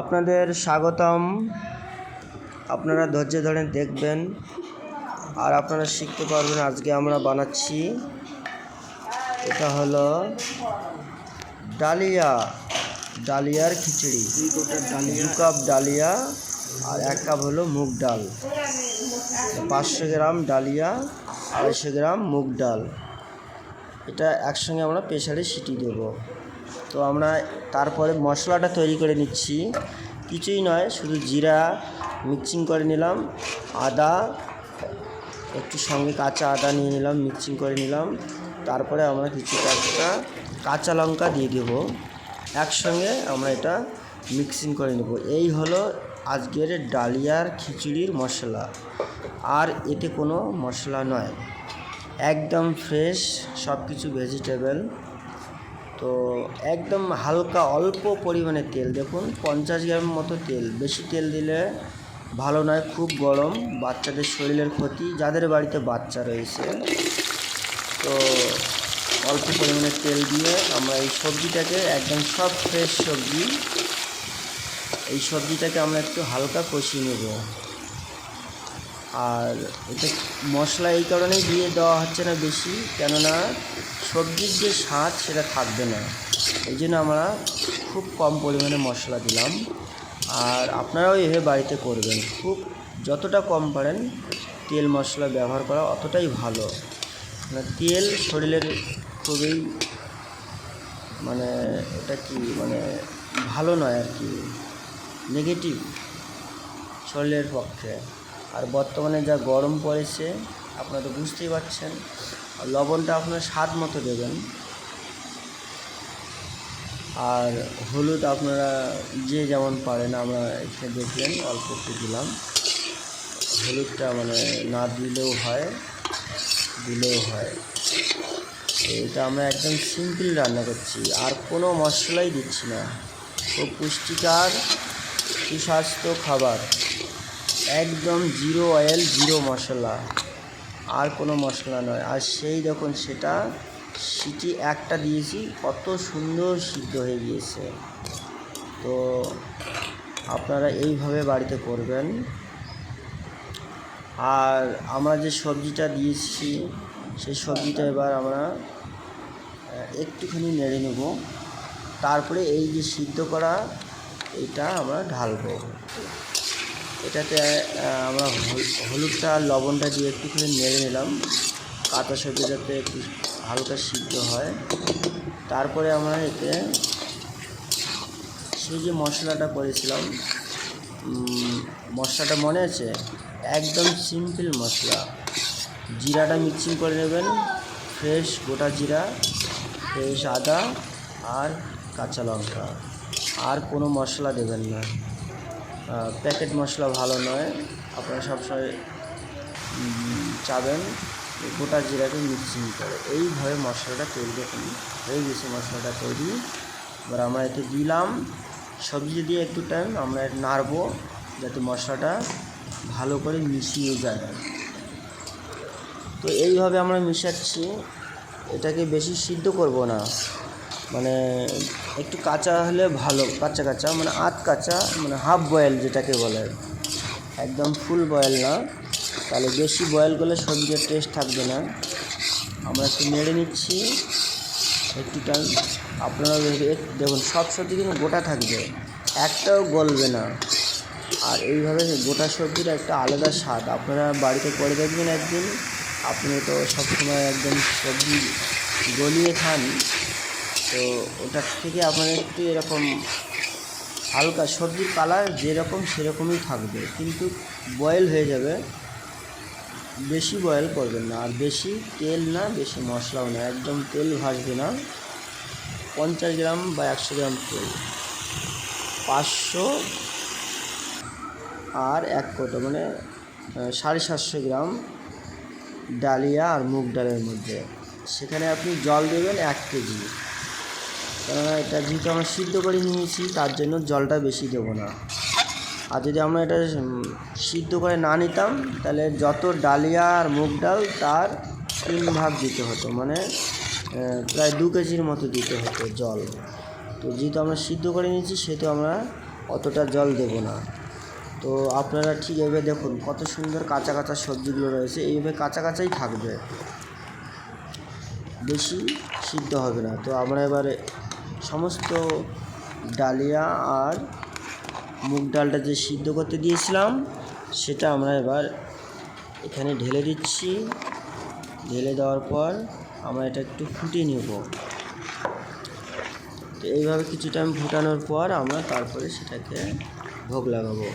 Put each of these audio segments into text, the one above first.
আপনাদের স্বাগতম। আপনারা ধৈর্য ধরে দেখবেন আর আপনারা শিখতে পারবেন আজকে আমরা বানাচ্ছি। এটা হলো ডালিয়া, ডালিয়ার খিচুড়ি। দু কাপ ডালিয়া আর এক কাপ হলো মুগ ডাল। পাঁচশো গ্রাম ডালিয়া, আড়াইশো গ্রাম মুগ ডাল। এটা একসঙ্গে আমরা প্রেশারে সিটি দেব। তো আমরা তারপরে মশলাটা তৈরি করে নিচ্ছি। কিছুই নয়, শুধু জিরা মিক্সিং করে নিলাম, আদা, একটু সঙ্গে কাঁচা আদা নিয়ে নিলাম মিক্সিং করে নিলাম। তারপরে আমরা কিছু একটা কাঁচা লঙ্কা দিয়ে দেব। একসঙ্গে আমরা এটা মিক্সিং করে নেব। এই হলো আজকের ডালিয়ার খিচুড়ির মশলা। আর এতে কোনো মশলা নয়। একদম ফ্রেশ সব কিছু ভেজিটেবল তো একদম হালকা অল্প পরিমাণে তেল, দেখুন পঞ্চাশ গ্রাম মতো তেল। বেশি তেল দিলে ভালো নয়, খুব গরম, বাচ্চাদের শরীরের ক্ষতি, যাদের বাড়িতে বাচ্চা রয়েছে। তো অল্প পরিমাণে তেল দিয়ে আমরা এই সবজিটাকে, একদম সব ফ্রেশ সবজি, এই সবজিটাকে আমরা একটু হালকা কষিয়ে নেব। আর এটা মশলা এই কারণেই দিয়ে দেওয়া হচ্ছে না বেশি, কেননা সবজির যে স্বাদ সেটা থাকবে না। এই জন্য আমরা খুব কম পরিমাণে মশলা দিলাম। আর আপনারাও এভাবে বাড়িতে করবেন। খুব যতটা কম পারেন তেল মশলা ব্যবহার করা অতটাই ভালো। মানে তেল শরীরের খুবই মানে এটা কি মানে ভালো নয় আর কি নেগেটিভ শরীরের পক্ষে। আর বর্তমানে যা গরম পড়েছে, আপনারা তো বুঝতেই পারছেন লবণটা আপনার স্বাদ মতো দেবেন। আর হলুদ আপনারা যে যেমন পারেন, আমরা এখানে দেখলেন, অল্প একটু দিলাম। হলুদটা মানে না দিলেও হয় দিলেও হয়। এটা আমরা একদম সিম্পল রান্না করছি, আর কোনো মশলাই দিচ্ছি না। খুব পুষ্টিকর, সুস্বাস্থ্য খাবার। একদম জিরো অয়েল, জিরো মশলা। আর কোনো মশলা নয়। আর সেই দেখুন, সেটা সিটি একটা দিয়েছি, কত সুন্দর সিদ্ধ হয়ে গিয়েছে। তো আপনারা এইভাবে বাড়িতে করবেন। আর আমরা যে সবজিটা দিয়েছি, সেই সবজিটা এবার আমরা একটুখানি নেড়ে নেব। তারপরে এই যে সিদ্ধ করা, এটা আমরা ঢালবো। এটাতে আমরা হল- হলুদটা আর লবণটা দিয়ে একটুখানি নেড়ে নিলাম। কাঁচা সবজি যাতে একটু হালকা সিদ্ধ হয়। তারপরে আমরা এতে সেই যে মশলাটা করেছিলাম মশলাটা মনে আছে? একদম সিম্পল মশলা। জিরাটা মিক্সিং করে নেবেন। ফ্রেশ গোটা জিরা, ফ্রেশ আদা আর কাঁচা লঙ্কা। আর কোনো মশলা দেবেন না। প্যাকেট মশলা ভালো নয়। আপনারা সবসময় চাবেন। গোটা জিরাকে মিক্সিং করে। এইভাবে মশলাটা তৈরি দেখুন হয়ে গেছে মশলাটা তৈরি, এবার আমরা এতে দিলাম। সবজি দিয়ে একটু টাইম আমরা নাড়বো, যাতে মশলাটা ভালো করে মিশিয়ে যায়। তো এইভাবে আমরা মিশাচ্ছি। এটাকে বেশি সিদ্ধ করব না। মানে একটু কাঁচা হলে ভালো, কাঁচা কাঁচা মানে আধ কাঁচা মানে হাফ বয়েল যেটাকে বলে। একদম ফুল বয়েল না। তাহলে বেশি বয়েল করলে সবজির টেস্ট থাকবে না। আমরা একটু নেড়ে নিচ্ছি। একটু টান আপনারা দেখে- দেখুন, সব সবজি কিন্তু গোটা থাকবে। একটাও গলবে না। আর এইভাবে গোটা সবজির একটা আলাদা স্বাদ। আপনারা বাড়িতে করে দেখবেন একদিন। আপনি তো সবসময় একদম সবজি গলিয়ে খান। তো ওটার থেকে আপনার একটু এরকম হালকা সবজির কালার যেরকম সেরকমই থাকবে। কিন্তু বয়েল হয়ে যাবে। বেশি বয়েল করবেন না। আর বেশি তেল না, বেশি মশলাও না। একদম তেল ভাজবে না। পঞ্চাশ গ্রাম বা একশো গ্রাম তেল। পাঁচশো আর এক কোটো মানে সাড়ে সাতশো গ্রাম ডালিয়া আর মুগ ডালের মধ্যে। সেখানে আপনি জল দেবেন এক কেজি। কেননা এটা যেহেতু আমরা সিদ্ধ করে নিয়েছি, তার জন্য জলটা বেশি দেবো না। আর যদি আমরা এটা সিদ্ধ করে না নিতাম, তাহলে যত ডালিয়া আর মুগ ডাল, তার তিন ভাগ দিতে হতো। মানে প্রায় দু কেজির মতো দিতে হতো জল। তো যেহেতু আমরা সিদ্ধ করে নিয়েছি, সেহেতু আমরা অতটা জল দেব না। তো আপনারা ঠিক এভাবে দেখুন, কত সুন্দর কাঁচা কাঁচা সবজিগুলো রয়েছে। এইভাবে কাঁচা কাঁচাই থাকবে। বেশি সিদ্ধ হবে না। তো আমরা এবারে সমস্ত ডালিয়া আর মুগ ডালটা যে সিদ্ধ করতে দিয়েছিলাম, সেটা আমরা এবার এখানে ঢেলে দিচ্ছি। ঢেলে দেওয়ার পর আমরা এটা একটু ফুটিয়ে নেব। তো এইভাবে কিছু টাইম ফুটানোর পর আমরা তারপরে সেটাকে ভোগ লাগাবো।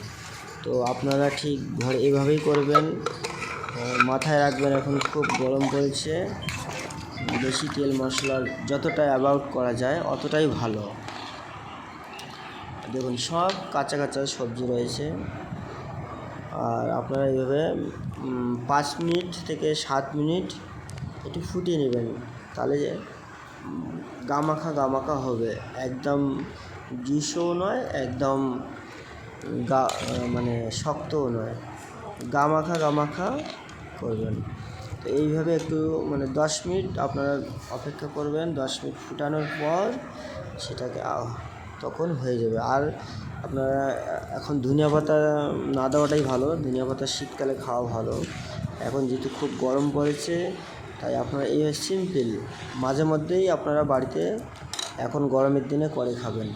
তো আপনারা ঠিক ঘরে এইভাবেই করবেন। মাথায় রাখবেন, এখন খুব গরম পড়েছে। বেশি তেল মশলা যতটা অ্যাবাউট করা যায়, অতটাই ভালো। দেখুন, সব কাঁচা কাঁচা সবজি রয়েছে। আর আপনারা এইভাবে পাঁচ মিনিট থেকে সাত মিনিট একটু ফুটিয়ে নেবেন। তাহলে গামাখা গামাখা হবে। একদম জুসও নয়, একদম গা মানে শক্তও নয়। গামাখা গামাখা করবেন। তো এইভাবে একটু মানে দশ মিনিট আপনারা অপেক্ষা করবেন, দশ মিনিট ফুটানোর পর সেটাকে তখন হয়ে যাবে। আর আপনারা এখন ধনিয়া পাতা না দেওয়াটাই ভালো, ধনিয়া পাতা শীতকালে খাওয়া ভালো। এখন যেহেতু খুব গরম পড়েছে, তাই আপনারা এই সিম্পল, মাঝে মধ্যেই আপনারা বাড়িতে এখন গরমের দিনে করে খাবেন।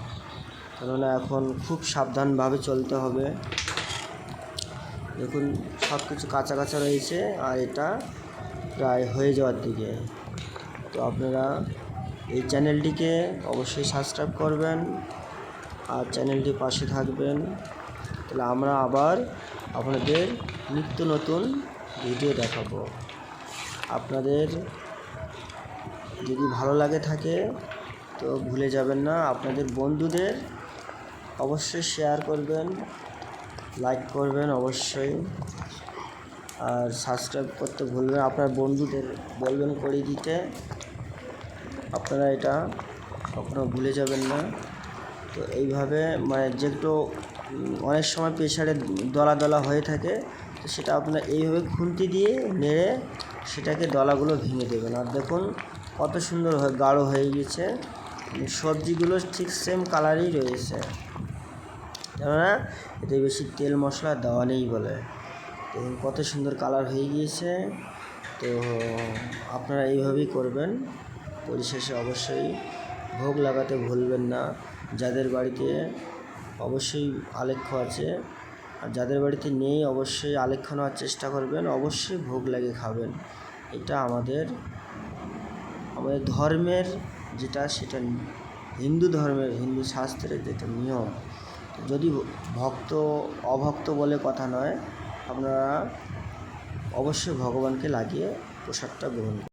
কেননা এখন খুব সাবধানভাবে চলতে হবে। দেখুন সব কিছু কাঁচা কাঁচা রয়েছে, আর এটা প্রায় হয়ে যাওয়ার দিকে। তো আপনারা এই চ্যানেলটিকে অবশ্যই সাবস্ক্রাইব করবেন আর চ্যানেলটির পাশে থাকবেন। তাহলে আমরা আবার আপনাদের নিত্য নতুন ভিডিও দেখাবো। আপনাদের যদি ভালো লাগে থাকে, তো ভুলে যাবেন না, আপনাদের বন্ধুদের অবশ্যই শেয়ার করবেন লাইক করবেন অবশ্যই। আর সাবস্ক্রাইব করতে ভুলবেন আপনার বন্ধুদের বলবেন করে দিতে। আপনারা এটা কখনো ভুলে যাবেন না। তো এইভাবে মানে যেগুলো অনেক সময় প্রেশারে দলা দলা হয়ে থাকে, তো সেটা আপনার এইভাবে খুন্তি দিয়ে নেড়ে সেটাকে দলাগুলো ভেঙে দেবেন। আর দেখুন কত সুন্দর গাঢ় হয়ে গেছে সবজিগুলো ঠিক সেম কালারই রয়েছে। কেননা এতে বেশি তেল মশলা দেওয়া নেই বলে। দেখুন কত সুন্দর কালার হয়ে গিয়েছে। তো আপনারা এইভাবেই করবেন। পরিশেষে অবশ্যই ভোগ লাগাতে ভুলবেন না। যাদের বাড়িতে অবশ্যই আলেখ্য আছে, আর যাদের বাড়িতে নেই অবশ্যই আলেখ্য নেওয়ার চেষ্টা করবেন। অবশ্যই ভোগ লাগিয়ে খাবেন। এটা আমাদের আমাদের ধর্মের যেটা, সেটা হিন্দু ধর্মের, হিন্দু শাস্ত্রের যেটা নিয়ম। যদি ভক্ত, অভক্ত বলে কথা নয় আপনারা অবশ্যই ভগবানকে লাগিয়ে প্রসাদটা গ্রহণ